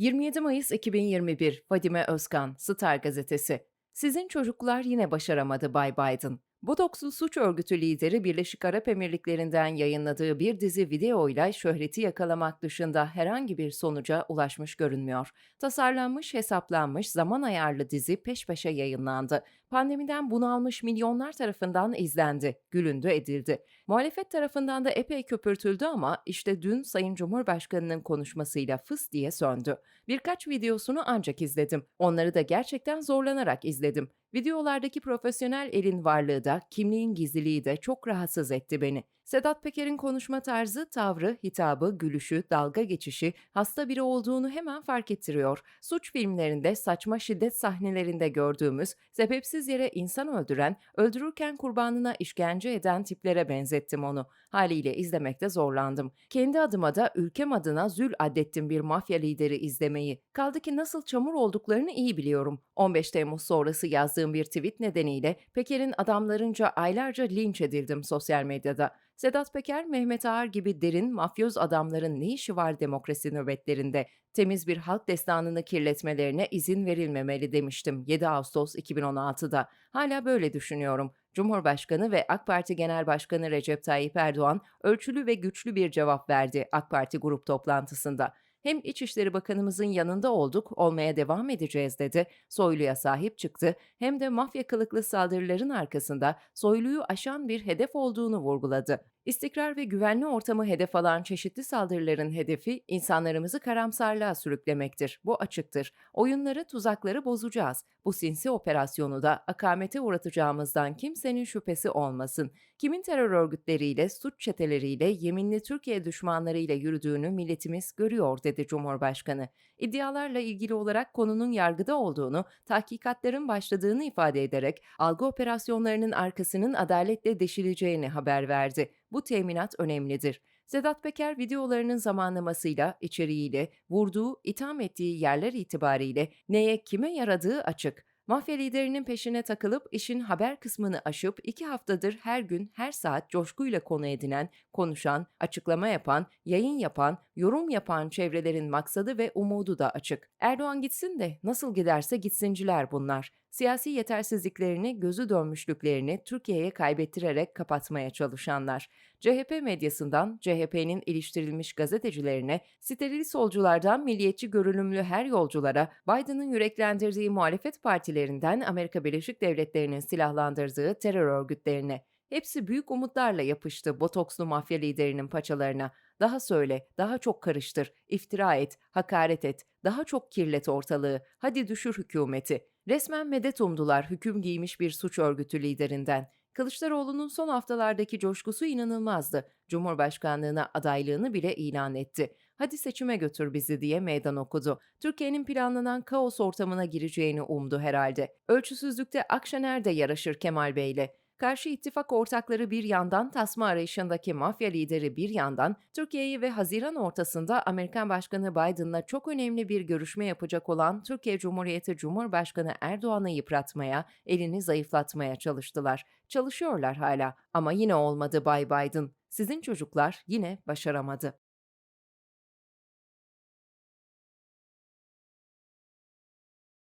27 Mayıs 2021 Fadime Özkan, Star Gazetesi. Sizin çocuklar yine başaramadı Bay Biden. Botokslu suç örgütü lideri Birleşik Arap Emirlikleri'nden yayınladığı bir dizi videoyla şöhreti yakalamak dışında herhangi bir sonuca ulaşmış görünmüyor. Tasarlanmış, hesaplanmış, zaman ayarlı dizi peş peşe yayınlandı. Pandemiden bunalmış milyonlar tarafından izlendi, gülündü edildi. Muhalefet tarafından da epey köpürtüldü ama işte dün Sayın Cumhurbaşkanı'nın konuşmasıyla fıs diye söndü. Birkaç videosunu ancak izledim. Onları da gerçekten zorlanarak izledim. Videolardaki profesyonel elin varlığı da, kimliğin gizliliği de çok rahatsız etti beni. Sedat Peker'in konuşma tarzı, tavrı, hitabı, gülüşü, dalga geçişi hasta biri olduğunu hemen fark ettiriyor. Suç filmlerinde saçma şiddet sahnelerinde gördüğümüz, sebepsiz yere insan öldüren, öldürürken kurbanına işkence eden tiplere benzettim onu. Haliyle izlemekte zorlandım. Kendi adıma da ülkem adına zül addettim bir mafya lideri izlemeyi. Kaldı ki nasıl çamur olduklarını iyi biliyorum. 15 Temmuz sonrası yazdığım bir tweet nedeniyle Peker'in adamlarınca aylarca linç edildim sosyal medyada. Sedat Peker, Mehmet Ağar gibi derin, mafyoz adamların ne işi var demokrasi nöbetlerinde? Temiz bir halk destanını kirletmelerine izin verilmemeli demiştim 7 Ağustos 2016'da. Hala böyle düşünüyorum. Cumhurbaşkanı ve AK Parti Genel Başkanı Recep Tayyip Erdoğan ölçülü ve güçlü bir cevap verdi AK Parti grup toplantısında. Hem İçişleri Bakanımızın yanında olduk, olmaya devam edeceğiz dedi. Soylu'ya sahip çıktı. Hem de mafya kılıklı saldırıların arkasında Soylu'yu aşan bir hedef olduğunu vurguladı. İstikrar ve güvenli ortamı hedef alan çeşitli saldırıların hedefi insanlarımızı karamsarlığa sürüklemektir. Bu açıktır. Oyunları, tuzakları bozacağız. Bu sinsi operasyonu da akamete uğratacağımızdan kimsenin şüphesi olmasın. Kimin terör örgütleriyle, suç çeteleriyle, yeminli Türkiye düşmanlarıyla yürüdüğünü milletimiz görüyor dedi Cumhurbaşkanı. İddialarla ilgili olarak konunun yargıda olduğunu, tahkikatların başladığını ifade ederek algı operasyonlarının arkasının adaletle deşileceğini haber verdi. Bu teminat önemlidir. Sedat Peker videolarının zamanlamasıyla, içeriğiyle, vurduğu, itham ettiği yerler itibariyle neye kime yaradığı açık. Mafya liderinin peşine takılıp işin haber kısmını aşıp iki haftadır her gün her saat coşkuyla konu edinen, konuşan, açıklama yapan, yayın yapan, yorum yapan çevrelerin maksadı ve umudu da açık. Erdoğan gitsin de nasıl giderse gitsinciler bunlar. Siyasi yetersizliklerini, gözü dönmüşlüklerini Türkiye'ye kaybettirerek kapatmaya çalışanlar. CHP medyasından CHP'nin iliştirilmiş gazetecilerine, steril solculardan milliyetçi görünümlü her yolculara, Biden'ın yüreklendirdiği muhalefet partilerinden Amerika Birleşik Devletleri'nin silahlandırdığı terör örgütlerine. Hepsi büyük umutlarla yapıştı botokslu mafya liderinin paçalarına. Daha söyle, daha çok karıştır, iftira et, hakaret et, daha çok kirlet ortalığı, hadi düşür hükümeti. Resmen medet umdular hüküm giymiş bir suç örgütü liderinden. Kılıçdaroğlu'nun son haftalardaki coşkusu inanılmazdı. Cumhurbaşkanlığına adaylığını bile ilan etti. Hadi seçime götür bizi diye meydan okudu. Türkiye'nin planlanan kaos ortamına gireceğini umdu herhalde. Ölçüsüzlükte Akşener de yaraşır Kemal Bey'le. Karşı ittifak ortakları bir yandan tasma arayışındaki mafya lideri bir yandan Türkiye'yi ve Haziran ortasında Amerikan Başkanı Biden'la çok önemli bir görüşme yapacak olan Türkiye Cumhuriyeti Cumhurbaşkanı Erdoğan'ı yıpratmaya, elini zayıflatmaya çalıştılar. Çalışıyorlar hala ama yine olmadı Bay Biden. Sizin çocuklar yine başaramadı.